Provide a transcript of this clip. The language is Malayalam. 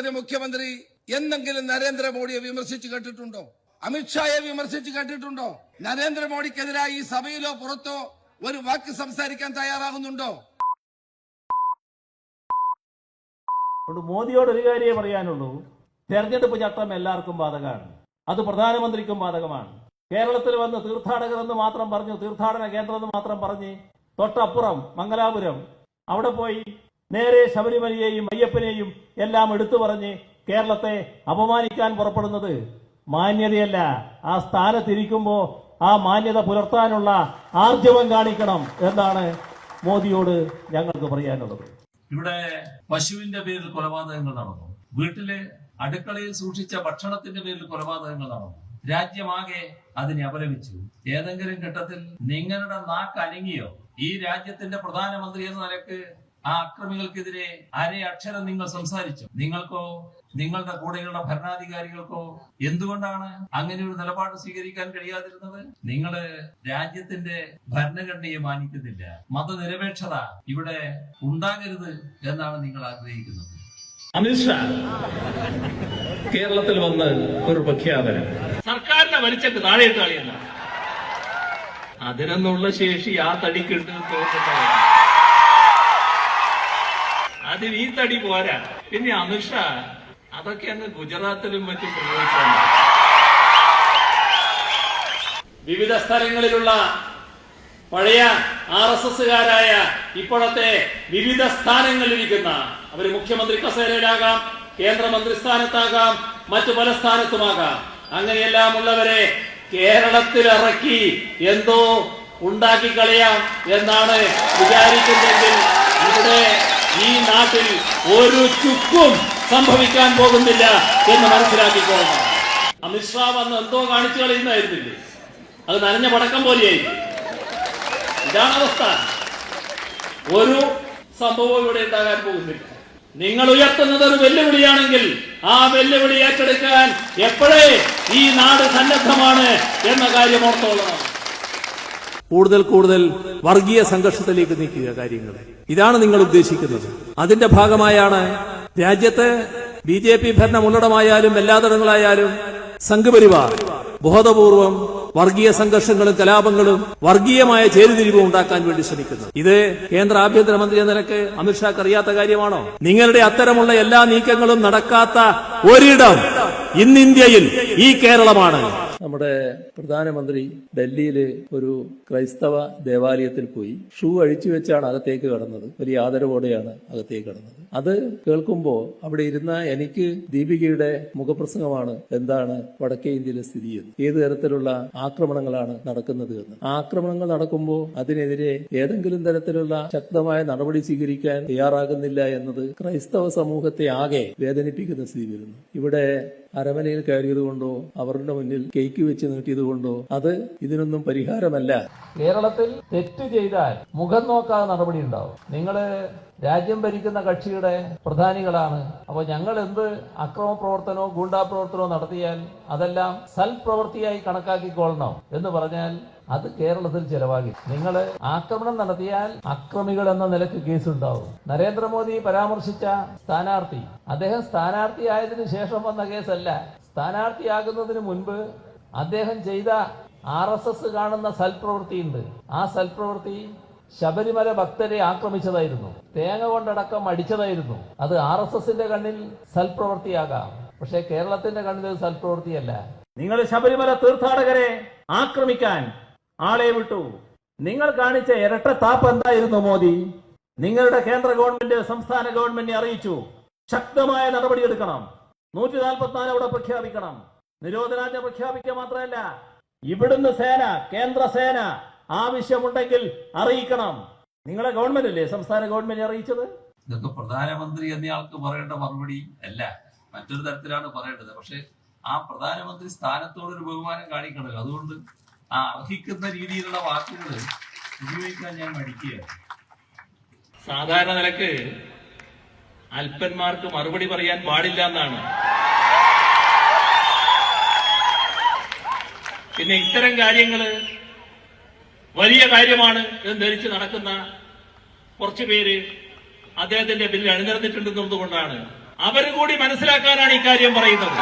കേരളത്തിലെ മുഖ്യമന്ത്രി എന്തെങ്കിലും നരേന്ദ്രമോദിയെ വിമർശിച്ചു കേട്ടിട്ടുണ്ടോ? അമിത്ഷായെ വിമർശിച്ചു കേട്ടിട്ടുണ്ടോ? നരേന്ദ്രമോദിക്കെതിരായി ഈ സഭയിലോ പുറത്തോ ഒരു വാക്ക് സംസാരിക്കാൻ തയ്യാറാകുന്നുണ്ടോ? മോദിയോട് ഒരു കാര്യമേ പറയാനുള്ളൂ. തെരഞ്ഞെടുപ്പ് ചട്ടം എല്ലാവർക്കും ബാധകമാണ്. അത് പ്രധാനമന്ത്രിക്കും ബാധകമാണ്. കേരളത്തിൽ വന്ന് തീർത്ഥാടകർ എന്ന് മാത്രം പറഞ്ഞു തീർത്ഥാടന കേന്ദ്രം എന്ന് മാത്രം പറഞ്ഞ് തൊട്ടപ്പുറം മംഗലാപുരം അവിടെ പോയി നേരെ ശബരിമലയെയും അയ്യപ്പനെയും എല്ലാം എടുത്തു പറഞ്ഞ് കേരളത്തെ അപമാനിക്കാൻ പുറപ്പെടുന്നത് മാന്യതയല്ല. ആ സ്ഥാനത്തിരിക്കുമ്പോൾ ആ മാന്യത പുലർത്താനുള്ള ആർജവം കാണിക്കണം എന്നാണ് മോദിയോട് ഞങ്ങൾക്ക് പറയാനുള്ളത്. ഇവിടെ പശുവിന്റെ പേരിൽ കൊലപാതകങ്ങൾ നടന്നു. വീട്ടിലെ അടുക്കളയിൽ സൂക്ഷിച്ച ഭക്ഷണത്തിന്റെ പേരിൽ കൊലപാതകങ്ങൾ നടന്നു. രാജ്യമാകെ അതിനെ അപലപിച്ചു. ഏതെങ്കിലും ഘട്ടത്തിൽ നിങ്ങളുടെ നാക്ക് അനങ്ങിയോ? ഈ രാജ്യത്തിന്റെ പ്രധാനമന്ത്രി എന്ന നിലയ്ക്ക് ആ അക്രമികൾക്കെതിരെ അരേ അക്ഷരം നിങ്ങൾ സംസാരിച്ചു. നിങ്ങൾക്കോ നിങ്ങളുടെ കൂടെയുള്ള ഭരണാധികാരികൾക്കോ എന്തുകൊണ്ടാണ് അങ്ങനെ ഒരു നിലപാട് സ്വീകരിക്കാൻ കഴിയാതിരുന്നത്? നിങ്ങൾ രാജ്യത്തിന്റെ ഭരണഘടനയെ മാനിക്കുന്നില്ല. മതനിരപേക്ഷത ഇവിടെ ഉണ്ടാകരുത് എന്നാണ് നിങ്ങൾ ആഗ്രഹിക്കുന്നത്. അമിത്ഷാ കേരളത്തിൽ വന്ന് ഒരു പ്രഖ്യാപനം. സർക്കാരിനെ വലിച്ചിട്ട് താഴെയിട്ട് കളിയല്ല അതിനൊന്നുള്ള ശേഷി ആ തടിക്കുണ്ട് തോന്നുന്നു അതിന് ഈ തടി പോരാ. പിന്നെ അമിത്ഷാ അതൊക്കെ അങ്ങ് ഗുജറാത്തിലും മറ്റും പ്രയോഗിച്ചാണ് വിവിധ സ്ഥലങ്ങളിലുള്ള പഴയ ആർ എസ് എസ്സുകാരായ ഇപ്പോഴത്തെ വിവിധ സ്ഥാനങ്ങളിലിരിക്കുന്ന അവർ മുഖ്യമന്ത്രി കസേരയിലാകാം കേന്ദ്രമന്ത്രി സ്ഥാനത്താകാം മറ്റു പല സ്ഥാനത്തുമാകാം. അങ്ങനെയെല്ലാം ഉള്ളവരെ കേരളത്തിൽ ഇറക്കി എന്തോ ഉണ്ടാക്കി കളയാം എന്നാണ് വിചാരിക്കുന്നതെങ്കിൽ ഇവിടെ ഈ നാട്ടിൽ ഒരു ചുക്കും സംഭവിക്കാൻ പോകുന്നില്ല എന്ന് മനസ്സിലാക്കിക്കോളണം. അമിത്ഷാ വന്ന് എന്തോ കാണിച്ചു കളയുന്നതായിരുന്നില്ലേ? അത് നനഞ്ഞ പടക്കം പോലെയായിരിക്കും. ഇതാണ് അവസ്ഥ. ഒരു സംഭവം ഇവിടെ ഉണ്ടാകാൻ പോകുന്നില്ല. നിങ്ങൾ ഉയർത്തുന്നത് ഒരു വെല്ലുവിളിയാണെങ്കിൽ ആ വെല്ലുവിളി ഏറ്റെടുക്കാൻ എപ്പോഴേ ഈ നാട് സന്നദ്ധമാണ് എന്ന കാര്യം ഓർത്തോളണം. കൂടുതൽ കൂടുതൽ വർഗീയ സംഘർഷത്തിലേക്ക് നീക്കുക കാര്യങ്ങൾ. ഇതാണ് നിങ്ങൾ ഉദ്ദേശിക്കുന്നത്. അതിന്റെ ഭാഗമായാണ് രാജ്യത്തെ ബി ജെ പി ഭരണമുള്ളടമായാലും എല്ലാതരങ്ങളായാലും സംഘപരിവാർ ബോധപൂർവം വർഗീയ സംഘർഷങ്ങളും കലാപങ്ങളും വർഗീയമായ ചേരുതിരിവും ഉണ്ടാക്കാൻ വേണ്ടി ശ്രമിക്കുന്നു ഇത് കേന്ദ്ര ആഭ്യന്തരമന്ത്രി എന്ന നിലയ്ക്ക് അമിത്ഷാക്ക് അറിയാത്ത കാര്യമാണോ? നിങ്ങളുടെ അത്തരമുള്ള എല്ലാ നീക്കങ്ങളും നടക്കാത്ത ഒരിടം ഇന്ന് ഇന്ത്യയിൽ ഈ കേരളമാണ്. നമ്മുടെ പ്രധാനമന്ത്രി ഡൽഹിയിൽ ഒരു ക്രൈസ്തവ ദേവാലയത്തിൽ പോയി ഷൂ അഴിച്ചു വെച്ചാണ് അകത്തേക്ക് കടന്നത്. വലിയ ആദരവോടെയാണ് അകത്തേക്ക് കടന്നത്. അത് കേൾക്കുമ്പോൾ അവിടെ ഇരുന്ന എനിക്ക് ദീപികയുടെ മുഖപ്രസംഗമാണ് എന്താണ് വടക്കേ ഇന്ത്യയിലെ സ്ഥിതി എന്ന്. ഏത് തരത്തിലുള്ള ആക്രമണങ്ങളാണ് നടക്കുന്നത് എന്ന്. ആക്രമണങ്ങൾ നടക്കുമ്പോൾ അതിനെതിരെ ഏതെങ്കിലും തരത്തിലുള്ള ശക്തമായ നടപടി സ്വീകരിക്കാൻ തയ്യാറാകുന്നില്ല എന്നത് ക്രൈസ്തവ സമൂഹത്തെ ആകെ വേദനിപ്പിക്കുന്ന സ്ഥിതി വരുന്നു. ഇവിടെ അരമനയിൽ കയറിയത് കൊണ്ടോ അവരുടെ മുന്നിൽ കേക്ക് വെച്ച് നീട്ടിയത് കൊണ്ടോ അത് ഇതിനൊന്നും പരിഹാരമല്ല. കേരളത്തിൽ തെറ്റ് ചെയ്താൽ മുഖം നോക്കാതെ നടപടി ഉണ്ടാവും. നിങ്ങൾ രാജ്യം ഭരിക്കുന്ന കക്ഷിയുടെ പ്രധാനികളാണ്. അപ്പോൾ ഞങ്ങൾ എന്ത് അക്രമ പ്രവർത്തനോ ഗൂണ്ടാ പ്രവർത്തനോ നടത്തിയാൽ അതെല്ലാം സൽപ്രവൃത്തിയായി കണക്കാക്കിക്കൊള്ളണം എന്ന് പറഞ്ഞാൽ അത് കേരളത്തിൽ ചെലവാകി. നിങ്ങൾ ആക്രമണം നടത്തിയാൽ അക്രമികൾ എന്ന നിലയ്ക്ക് കേസുണ്ടാവും. നരേന്ദ്രമോദി പരാമർശിച്ച സ്ഥാനാർത്ഥി അദ്ദേഹം സ്ഥാനാർത്ഥി ആയതിനു ശേഷം വന്ന കേസല്ല. സ്ഥാനാർത്ഥിയാകുന്നതിന് മുൻപ് അദ്ദേഹം ചെയ്ത ആർ കാണുന്ന സൽപ്രവൃത്തിയുണ്ട്. ആ സൽപ്രവൃത്തി ശബരിമല ഭക്തരെ ആക്രമിച്ചതായിരുന്നു. തേങ്ങ കൊണ്ടടക്കം അടിച്ചതായിരുന്നു. അത് ആർ എസ് എസിന്റെ കണ്ണിൽ സൽപ്രവൃത്തിയാകാം പക്ഷേ കേരളത്തിന്റെ കണ്ണിൽ അത് സൽപ്രവൃത്തിയല്ല നിങ്ങൾ ശബരിമല തീർത്ഥാടകരെ ആക്രമിക്കാൻ ആളെ വിട്ടു. നിങ്ങൾ കാണിച്ച ഇരട്ട താപ്പ് എന്തായിരുന്നു മോദി? നിങ്ങളുടെ കേന്ദ്ര ഗവൺമെന്റ് സംസ്ഥാന ഗവൺമെന്റിനെ അറിയിച്ചു. ശക്തമായ നടപടിയെടുക്കണം നൂറ്റി നാൽപ്പത്തിനാല് അവിടെ പ്രഖ്യാപിക്കണം. നിരോധനാജ്ഞ പ്രഖ്യാപിക്കുക മാത്രമല്ല ഇവിടുന്ന് സേന കേന്ദ്ര സേന ആവശ്യമുണ്ടെങ്കിൽ അറിയിക്കണം. നിങ്ങളെ ഗവൺമെന്റ് അല്ലേ? സംസ്ഥാന ഗവൺമെന്റ് അറിയിച്ചത്? ഇതൊക്കെ പ്രധാനമന്ത്രി എന്നയാൾക്ക് പറയേണ്ട മറുപടി അല്ല. മറ്റൊരു തരത്തിലാണ് പറയേണ്ടത്. പക്ഷെ ആ പ്രധാനമന്ത്രി സ്ഥാനത്തോടൊരു ബഹുമാനം കാണിക്കണമല്ലോ അതുകൊണ്ട് ആ അർഹിക്കുന്ന രീതിയിലുള്ള വാക്കുകൾ ഉപയോഗിക്കാൻ ഞാൻ മടിക്കുകയാണ്. സാധാരണ നിലയ്ക്ക് അല്പന്മാർക്ക് മറുപടി പറയാൻ പാടില്ല എന്നാണ്. പിന്നെ ഇത്തരം കാര്യങ്ങൾ വലിയ കാര്യമാണ് എന്ന് ധരിച്ച് നടക്കുന്ന കുറച്ചു പേര് അദ്ദേഹത്തിന്റെ ബില്ല് അണിനിരന്നിട്ടുണ്ടെന്നതുകൊണ്ടാണ് അവരും കൂടി മനസ്സിലാക്കാനാണ് ഇക്കാര്യം പറയുന്നത്.